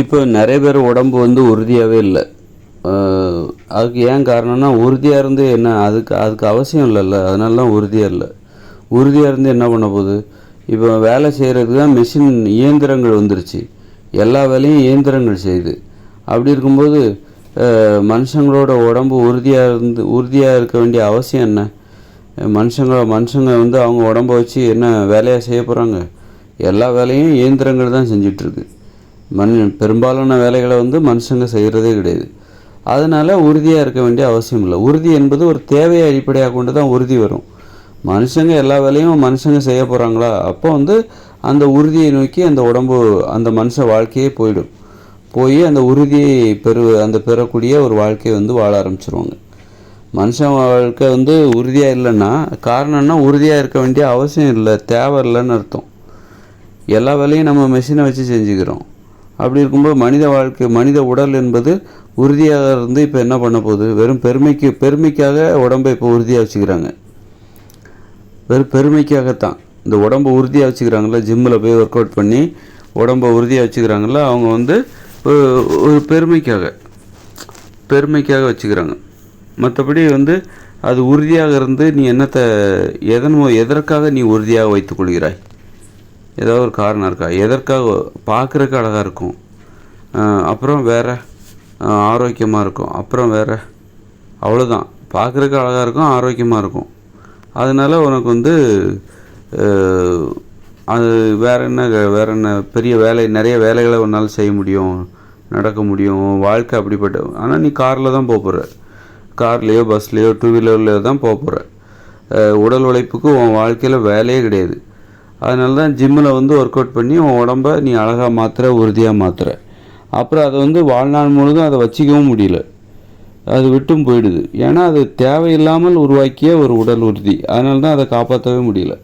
இப்போ நிறைய பேர் உடம்பு வந்து உறுதியாகவே இல்லை. அதுக்கு ஏன் காரணம்னா உறுதியாக இருந்து என்ன அதுக்கு அதுக்கு அவசியம் இல்லைல்ல. அதனால தான் உறுதியாக இல்லை. உறுதியாக இருந்து என்ன பண்ண போகுது? இப்போ வேலை செய்கிறதுக்கு தான் மிஷின் இயந்திரங்கள் வந்துருச்சு. எல்லா வேலையும் இயந்திரங்கள் செய்யுது. அப்படி இருக்கும்போது மனுஷங்களோட உடம்பு உறுதியாக இருந்து உறுதியாக இருக்க வேண்டிய அவசியம் என்ன? மனுஷங்க மனுஷங்க வந்து அவங்க உடம்ப வச்சு என்ன வேலையாக செய்ய போகிறாங்க எல்லா வேலையும் இயந்திரங்கள் தான் செஞ்சிட்ருக்கு மண் பெரும்பாலான வேலைகளை வந்து மனுஷங்க செய்கிறதே கிடையாது. அதனால் உறுதியாக இருக்க வேண்டிய அவசியம் இல்லை. உறுதி என்பது ஒரு தேவையை அடிப்படையாக கொண்டு தான் உறுதி வரும். மனுஷங்க எல்லா வேலையும் மனுஷங்க செய்ய போகிறாங்களா அப்போ வந்து அந்த உறுதியை நோக்கி அந்த உடம்பு அந்த மனுஷ வாழ்க்கையே போயிடும். போய் அந்த உறுதியை பெறு அந்த பெறக்கூடிய ஒரு வாழ்க்கையை வந்து வாழ ஆரம்பிச்சிருவாங்க. மனுஷன் வாழ்க்கை வந்து உறுதியாக இல்லைன்னா காரணம்னா உறுதியாக இருக்க வேண்டிய அவசியம் இல்லை. தேவை இல்லைன்னு அர்த்தம். எல்லா வேலையும் நம்ம மெஷினை வச்சு செஞ்சுக்கிறோம். அப்படி இருக்கும்போது மனித வாழ்க்கை மனித உடல் என்பது உறுதியாக இருந்து இப்போ என்ன பண்ண போகுது? வெறும் பெருமைக்கு பெருமைக்காக உடம்பை இப்போ உறுதியாக வச்சுக்கிறாங்க. வெறும் பெருமைக்காகத்தான். இந்த உடம்பை உறுதியாக வச்சுக்கிறாங்கல்ல ஜிம்மில் போய் ஒர்க் அவுட் பண்ணி உடம்பை உறுதியாக வச்சுக்கிறாங்கள அவங்க வந்து ஒரு- பெருமைக்காக பெருமைக்காக வச்சுக்கிறாங்க. மற்றபடி வந்து அது உறுதியாக இருந்து நீ என்னத்தை எதன் எதற்காக நீ உறுதியாக வைத்துக்கொள்கிறாய் ஏதாவது ஒரு காரணம் இருக்கா? எதற்காக? பார்க்குறக்கு அழகாக இருக்கும். அப்புறம் வேற ஆரோக்கியமாக இருக்கும். அப்புறம் வேறு அவ்வளோதான் பார்க்குறக்கு அழகாக இருக்கும் ஆரோக்கியமாக இருக்கும். அதனால உனக்கு வந்து அது வேறு என்ன வேற என்ன பெரிய வேலை நிறைய வேலைகளை உன்னால் செய்ய முடியும் நடக்க முடியும் உன் வாழ்க்கை அப்படிப்பட்ட ஆனால் நீ காரில் தான் போக போகிற கார்லேயோ பஸ்லேயோ டூ வீலர்லேயோ தான் போக போகிற உடல் உழைப்புக்கு உன் வாழ்க்கையில் வேலையே கிடையாது. அதனால தான் ஜிம்மில் வந்து ஒர்க் அவுட் பண்ணி உன் உடம்ப நீ அழகாக மாற்றுற உறுதியாக மாற்றுற அப்புறம் அதை வந்து வாழ்நாள் முழுதும் அதை வச்சிக்கவும் முடியல. அது விட்டும் போயிடுது. ஏன்னா அது தேவையில்லாமல் உருவாக்கிய ஒரு உடல் உறுதி. அதனால தான் அதை காப்பாற்றவே முடியல.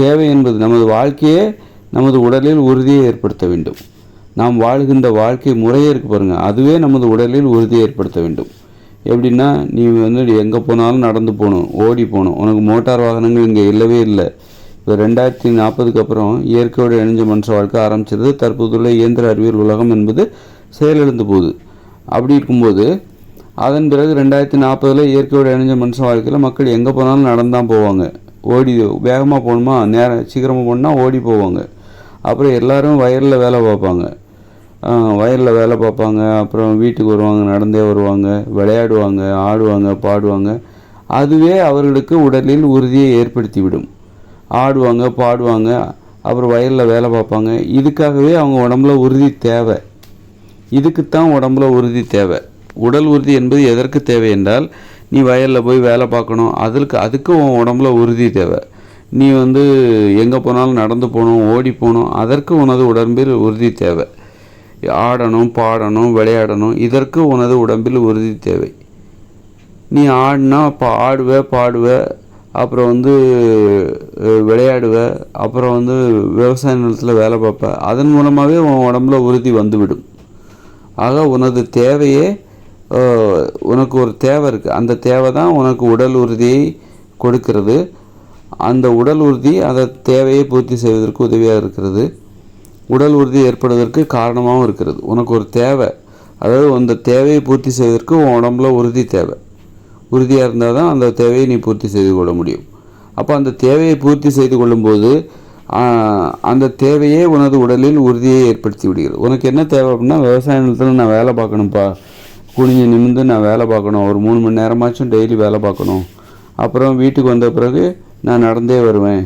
தேவை என்பது நமது வாழ்க்கையே நமது உடலில் உறுதியை ஏற்படுத்த வேண்டும். நாம் வாழ்கின்ற வாழ்க்கை முறையே இருக்கு பாருங்கள் அதுவே நமது உடலில் உறுதியை ஏற்படுத்த வேண்டும். எப்படின்னா நீ வந்து எங்கே போனாலும் நடந்து போகணும் ஓடி போகணும். உனக்கு மோட்டார் வாகனங்கள் இங்கே இல்லவே இல்லை. இப்போ ரெண்டாயிரத்தி நாற்பதுக்கு அப்புறம் இயற்கையோடு இணைஞ்ச மனுஷ வாழ்க்கை ஆரம்பிச்சிருது. தற்போதுள்ள இயந்திர அறிவியல் உலகம் என்பது செயலிழந்து போகுது. அப்படி இருக்கும்போது அதன் பிறகு ரெண்டாயிரத்தி நாற்பதில் இயற்கையோடு இணைஞ்ச மனுஷ வாழ்க்கையில் மக்கள் எங்கே போனாலும் நடந்து தான் போவாங்க. ஓடி வேகமாக போகணுமா? நேரம் சீக்கிரமாக போகணுன்னா ஓடி போவாங்க. அப்புறம் எல்லோரும் வயலில் வேலை பார்ப்பாங்க. வயலில் வேலை பார்ப்பாங்க. அப்புறம் வீட்டுக்கு வருவாங்க நடந்தே வருவாங்க விளையாடுவாங்க ஆடுவாங்க பாடுவாங்க. அதுவே அவர்களுக்கு உடலில் உறுதியை ஏற்படுத்திவிடும். ஆடுவாங்க பாடுவாங்க அப்புறம் வயலில் வேலை பார்ப்பாங்க. இதுக்காகவே அவங்க உடம்புல உறுதி தேவை. இதுக்குத்தான் உடம்புல உறுதி தேவை. உடல் உறுதி என்பது எதற்கு தேவை என்றால் நீ வயலில் போய் வேலை பார்க்கணும். அதற்கு அதுக்கு உன் உடம்புல உறுதி தேவை. நீ வந்து எங்கே போனாலும் நடந்து போகணும் ஓடி போகணும். அதற்கு உனது உடம்பில் உறுதி தேவை. ஆடணும் பாடணும் விளையாடணும். இதற்கு உனது உடம்பில் உறுதி தேவை. நீ ஆடினா பா ஆடுவ பாடுவ அப்புறம் வந்து விளையாடுவேன். விளையாடுவ அப்புறம் வந்து விவசாய நிலத்தில் வேலை பார்ப்பேன். அதன் மூலமாகவே உன் உடம்புல உறுதி வந்துவிடும். ஆக உனது தேவையே உனக்கு ஒரு தேவை இருக்குது அந்த தேவை தான் உனக்கு உடல் உறுதியை கொடுக்கிறது. அந்த உடல் உறுதி அந்த தேவையை பூர்த்தி செய்வதற்கு உதவியாக இருக்கிறது. உடல் உறுதி ஏற்படுவதற்கு காரணமாகவும் இருக்கிறது. உனக்கு ஒரு தேவை. அதாவது அந்த தேவையை பூர்த்தி செய்வதற்கு உன் உடம்புல உறுதி தேவை. உறுதியாக இருந்தால் தான் அந்த தேவையை நீ பூர்த்தி செய்து கொள்ள முடியும். அப்போ அந்த தேவையை பூர்த்தி செய்து கொள்ளும்போது அந்த தேவையே உனது உடலில் உறுதியை ஏற்படுத்தி விடுகிறது. உனக்கு என்ன தேவை அப்படின்னா விவசாய நிலத்தில் நான் வேலை பார்க்கணும்ப்பா. குனிஞ்சு நிமிர்ந்து நான் வேலை பார்க்கணும். ஒரு மூணு மணி நேரமாச்சும் டெய்லி வேலை பார்க்கணும். அப்புறம் வீட்டுக்கு வந்த பிறகு நான் நடந்தே வருவேன்.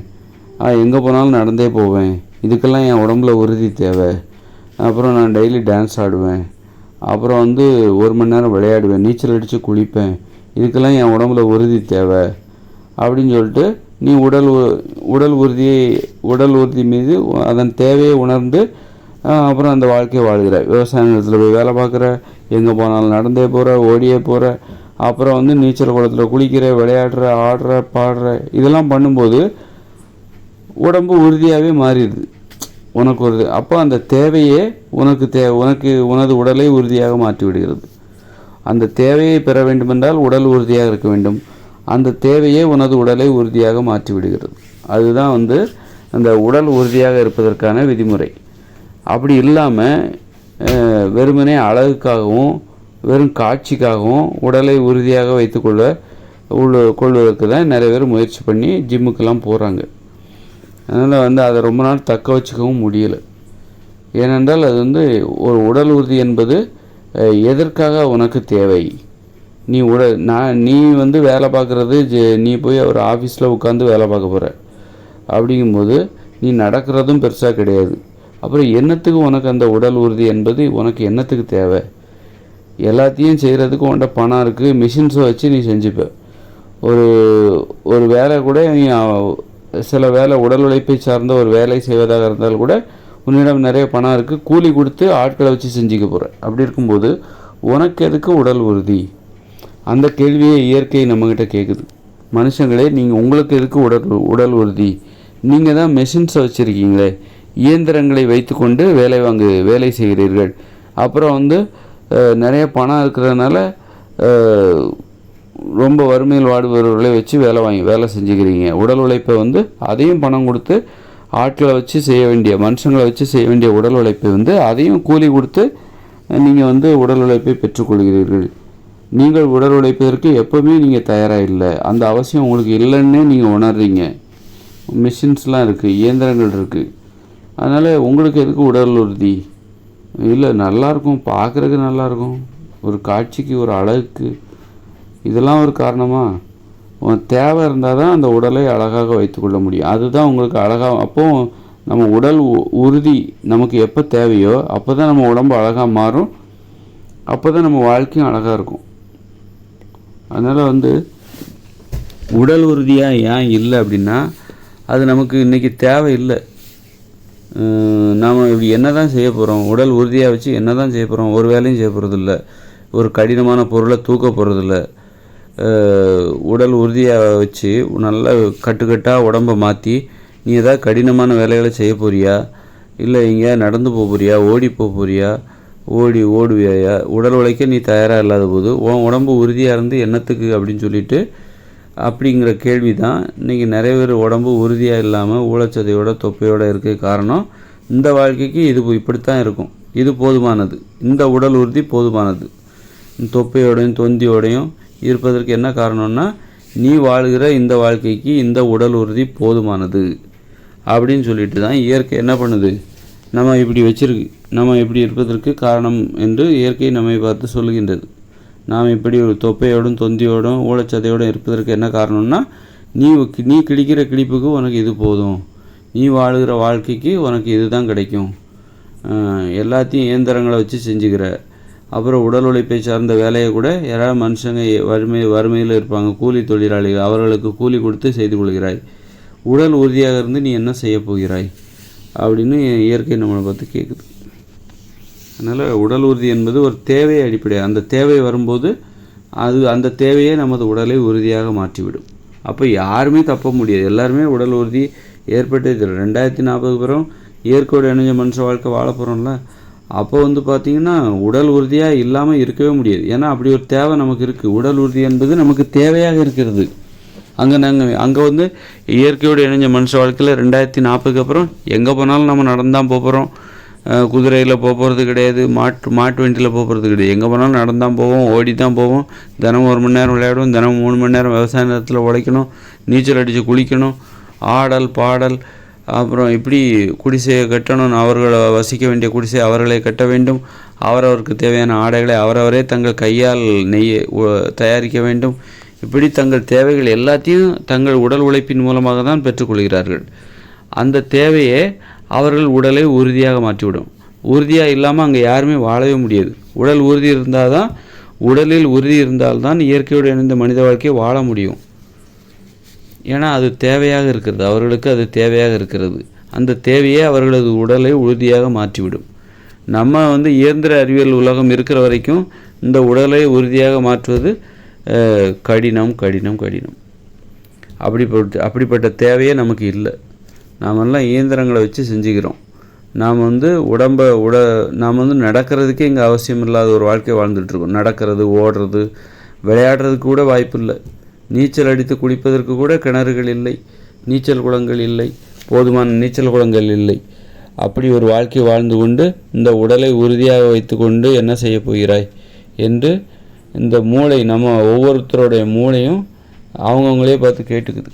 எங்கே போனாலும் நடந்தே போவேன். இதுக்கெல்லாம் என் உடம்புல உறுதி தேவை. அப்புறம் நான் டெய்லி டான்ஸ் ஆடுவேன். அப்புறம் வந்து ஒரு மணி நேரம் விளையாடுவேன். நீச்சல் அடித்து குளிப்பேன். இதுக்கெல்லாம் என் உடம்புல உறுதி தேவை அப்படின்னு சொல்லிட்டு நீ உடல் உ- உடல் உறுதியை உடல் உறுதி மீது அதன் தேவையை உணர்ந்து அப்புறம் அந்த வாழ்க்கையை வாழ்கிற. விவசாய நிலத்தில் போய் வேலை பார்க்குற எங்கே போனாலும் நடந்தே போகிற ஓடியே போகிற அப்புறம் வந்து நீச்சல் குளத்தில் குளிக்கிற விளையாடுற ஆடுற பாடுற இதெல்லாம் பண்ணும்போது உடம்பு உறுதியாகவே மாறிடுது. உனக்கு ஒரு அப்போ அந்த தேவையே உனக்கு தே உனக்கு உனது உடலை உறுதியாக மாற்றி விடுகிறது. அந்த தேவையை பெற வேண்டுமென்றால் உடல் உறுதியாக இருக்க வேண்டும். அந்த தேவையே உனது உடலை உறுதியாக மாற்றிவிடுகிறது. அதுதான் வந்து அந்த உடல் உறுதியாக இருப்பதற்கான விதிமுறை. அப்படி இல்லாமல் வெறுமனே அழகுக்காகவும் வெறும் காட்சிக்காகவும் உடலை உறுதியாக வைத்துக்கொள்ள உள்ள கொள்வதற்கு தான் நிறைய பேர் முயற்சி பண்ணி ஜிம்முக்கெல்லாம் போகிறாங்க அதனால் வந்து அதை ரொம்ப நாள் தக்க வச்சுக்கவும் முடியலை. ஏனென்றால் அது வந்து ஒரு உடல் உறுதி என்பது எதற்காக உனக்கு தேவை? நீ உட நான் நீ வந்து வேலை பார்க்குறது நீ போய் ஒரு ஆஃபீஸில் உட்காந்து வேலை பார்க்க போகிற அப்படிங்கும்போது நீ நடக்கிறதும் பெருசாக கிடையாது. அப்புறம் என்னத்துக்கு உனக்கு அந்த உடல் உறுதி என்பது உனக்கு என்னத்துக்கு தேவை? எல்லாத்தையும் செய்கிறதுக்கு உன்கிட்ட பணம் இருக்குது மிஷின்ஸை வச்சு நீ செஞ்சுப்ப. ஒரு ஒரு வேலை கூட நீ சில வேலை உடல் உழைப்பை சார்ந்த ஒரு வேலை செய்வதாக இருந்தால் கூட உன்னிடம் நிறைய பணம் இருக்குது கூலி கொடுத்து ஆட்களை வச்சு செஞ்சுக்க போகிற அப்படி இருக்கும்போது உனக்கு எதுக்கு உடல் உறுதி? அந்த கேள்வியை இயற்கை நம்மக்கிட்ட கேட்குது மனுஷங்களே நீங்கள் உங்களுக்கு எதுக்கு உடல் உடல் உறுதி? நீங்கள் தான் மெஷின்ஸை வச்சுருக்கீங்களே. இயந்திரங்களை வைத்துக்கொண்டு வேலை வாங்கு வேலை செய்கிறீர்கள். அப்புறம் வந்து நிறைய பணம் இருக்கிறதுனால ரொம்ப வறுமையில் வாடுபவர்களை வச்சு வேலை வாங்கி வேலை செஞ்சுக்கிறீங்க. உடல் உழைப்பை வந்து அதையும் பணம் கொடுத்து ஆட்களை வச்சு செய்ய வேண்டிய மனுஷங்களை வச்சு செய்ய வேண்டிய உடல் உழைப்பை வந்து அதையும் கூலி கொடுத்து நீங்கள் வந்து உடல் உழைப்பை பெற்றுக்கொள்கிறீர்கள். நீங்கள் உடல் உழைப்பதற்கு எப்போவுமே நீங்கள் தயாராக இல்லை. அந்த அவசியம் உங்களுக்கு இல்லைன்னே நீங்கள் உணர்றீங்க. மிஷின்ஸ்லாம் இருக்குது இயந்திரங்கள் இருக்குது அதனால் உங்களுக்கு எதுக்கு உடல் உறுதி? இல்லை நல்லாயிருக்கும் பார்க்குறதுக்கு நல்லாயிருக்கும். ஒரு காட்சிக்கு ஒரு அழகுக்கு. இதெல்லாம் ஒரு காரணமாக தேவை இருந்தால் தான் அந்த உடலை அழகாக வைத்துக்கொள்ள முடியும். அதுதான் உங்களுக்கு அழகாக அப்போது நம்ம உடல் உ- உறுதி நமக்கு எப்போ தேவையோ அப்போ தான் நம்ம உடம்பு அழகாக மாறும். அப்போ தான் நம்ம வாழ்க்கையும் அழகாக இருக்கும். அதனால் வந்து உடல் உறுதியாக ஏன் இல்லை அப்படின்னா அது நமக்கு இன்றைக்கி தேவையில்லை நாம் இப்படி என்ன தான் செய்ய போகிறோம் உடல் உறுதியாக வச்சு என்ன தான் செய்ய போகிறோம் ஒரு வேலையும் செய்ய போகிறதில்ல ஒரு கடினமான பொருளை தூக்க போகிறதில்ல உடல் உறுதியாக வச்சு நல்லா கட்டுக்கட்டாக உடம்பை மாற்றி நீ ஏதாவது கடினமான வேலைகளை செய்ய போறியா? இல்லை எங்கேயா நடந்து போக போறியா? ஓடி போக போறியா? ஓடி ஓடுவியா? உடல் உழைக்க நீ தயாராக இல்லாத போது உன் உடம்பு உறுதியாக இருந்து என்னத்துக்கு அப்படின்னு சொல்லிட்டு அப்படிங்கிற கேள்வி தான் இன்றைக்கி நிறைய பேர் உடம்பு உறுதியாக இல்லாமல் ஊழச்சதையோட தொப்பையோட இருக்க காரணம். இந்த வாழ்க்கைக்கு இது இப்படித்தான் இருக்கும். இது போதுமானது. இந்த உடல் உறுதி போதுமானது. தொப்பையோடையும் தொந்தியோடையும் இருப்பதற்கு என்ன காரணம்னா நீ வாழ்கிற இந்த வாழ்க்கைக்கு இந்த உடல் உறுதி போதுமானது. அப்படின்னு சொல்லிட்டு தான் இயற்கை என்ன பண்ணுது? நம்ம இப்படி வச்சிருக்கு நம்ம இப்படி இருப்பதற்கு காரணம் என்று இயற்கை நம்மை பார்த்து சொல்லுகின்றது. நாம் இப்படி ஒரு தொப்பையோடும் தொந்தியோடும் ஊழச்சதையோடும் இருப்பதற்கு என்ன காரணம்னா நீ நீ கிடிக்கிற கிடிப்புக்கு உனக்கு இது போதும். நீ வாழுகிற வாழ்க்கைக்கு உனக்கு இதுதான் கிடைக்கும். எல்லாத்தையும் இயந்திரங்களை வச்சு செஞ்சுக்கிற. அப்புறம் உடல் உழைப்பை சார்ந்த வேலையை கூட யாராவது மனுஷங்க வறுமை வறுமையில் இருப்பாங்க. கூலி தொழிலாளிகள் அவர்களுக்கு கூலி கொடுத்து செய்து கொள்கிறாய். உடல் உறுதியாக இருந்து நீ என்ன செய்ய போகிறாய்? அப்படின்னு இயற்கை நம்மளை பார்த்து கேட்குது அதனால் உடல் உறுதி என்பது ஒரு தேவை அடிப்படை அந்த தேவை வரும்போது அது அந்த தேவையே நமது உடலை உறுதியாக மாற்றிவிடும். அப்போ யாருமே தப்ப முடியாது. எல்லாருமே உடல் உறுதி ஏற்பட்டது ரெண்டாயிரத்தி நாற்பது பிறகு இயற்கையோடு இணைஞ்ச மனுஷ வாழ்க்கை வாழ போகிறோம்ல அப்போ வந்து பார்த்திங்கன்னா உடல் உறுதியாக இல்லாமல் இருக்கவே முடியாது. ஏன்னா அப்படி ஒரு தேவை நமக்கு இருக்குது உடல் உறுதி என்பது நமக்கு தேவையாக இருக்கிறது. அங்கே நாங்கள் அங்கே வந்து இயற்கையோடு இணைஞ்ச மனுஷ வாழ்க்கையில் ரெண்டாயிரத்தி நாற்பதுக்கு அப்புறம் எங்கே போனாலும் நம்ம நடந்தான் போகிறோம் குதிரையில் போகிறது கிடையாது. மாட்டு மாட்டு வண்டியில் போகிறது கிடையாது. எங்கே போனாலும் நடந்தான் போவோம். ஓடி தான் போவோம். தினமும் ஒரு மணி நேரம் விளையாடுவோம். தினமும் மூணு மணி நேரம் விவசாய நேரத்தில் உழைக்கணும். நீச்சல் அடித்து குளிக்கணும். ஆடல் பாடல் அப்புறம் இப்படி குடிசையை கட்டணும் அவர்களை வசிக்க வேண்டிய குடிசை அவர்களை கட்ட வேண்டும். அவரவருக்கு தேவையான ஆடைகளை அவரவரே தங்கள் கையால் நெய்ய தயாரிக்க வேண்டும். இப்படி தங்கள் தேவைகள் எல்லாத்தையும் தங்கள் உடல் உழைப்பின் மூலமாக தான் பெற்றுக்கொள்கிறார்கள் அந்த தேவையே அவர்கள் உடலை உறுதியாக மாற்றிவிடும். உறுதியாக இல்லாமல் அங்கே யாருமே வாழவே முடியாது. உடல் உறுதி இருந்தால் தான் உடலில் உறுதி இருந்தால்தான் இயற்கையோடு இணைந்த மனித வாழ்க்கையை வாழ முடியும். ஏன்னா அது தேவையாக இருக்கிறது. அவர்களுக்கு அது தேவையாக இருக்கிறது. அந்த தேவையே அவர்களது உடலை உறுதியாக மாற்றிவிடும். நம்ம வந்து இயந்திர அறிவியல் உலகம் இருக்கிற வரைக்கும் இந்த உடலை உறுதியாக மாற்றுவது கடினம் கடினம் கடினம். அப்படிப்பட்ட அப்படிப்பட்ட தேவையே நமக்கு இல்லை. நாமெல்லாம் இயந்திரங்களை வச்சு செஞ்சுக்கிறோம். நாம் வந்து உடம்பை உட நாம் வந்து நடக்கிறதுக்கே இங்கே அவசியம் இல்லாத ஒரு வாழ்க்கை வாழ்ந்துட்டுருக்கோம் நடக்கிறது ஓடுறது விளையாடுறதுக்கு கூட வாய்ப்பு இல்லை. நீச்சல் அடித்து குளிப்பதற்கு கூட கிணறுகள் இல்லை நீச்சல் குளங்கள் இல்லை போதுமான நீச்சல் குளங்கள் இல்லை. அப்படி ஒரு வாழ்க்கை வாழ்ந்து கொண்டு இந்த உடலை உறுதியாக வைத்துக்கொண்டு என்ன செய்ய போகிறாய் என்று இந்த மூளை நம்ம ஒவ்வொருத்தருடைய மூளையும் அவங்கவுங்களே பார்த்து கேட்டுக்குது.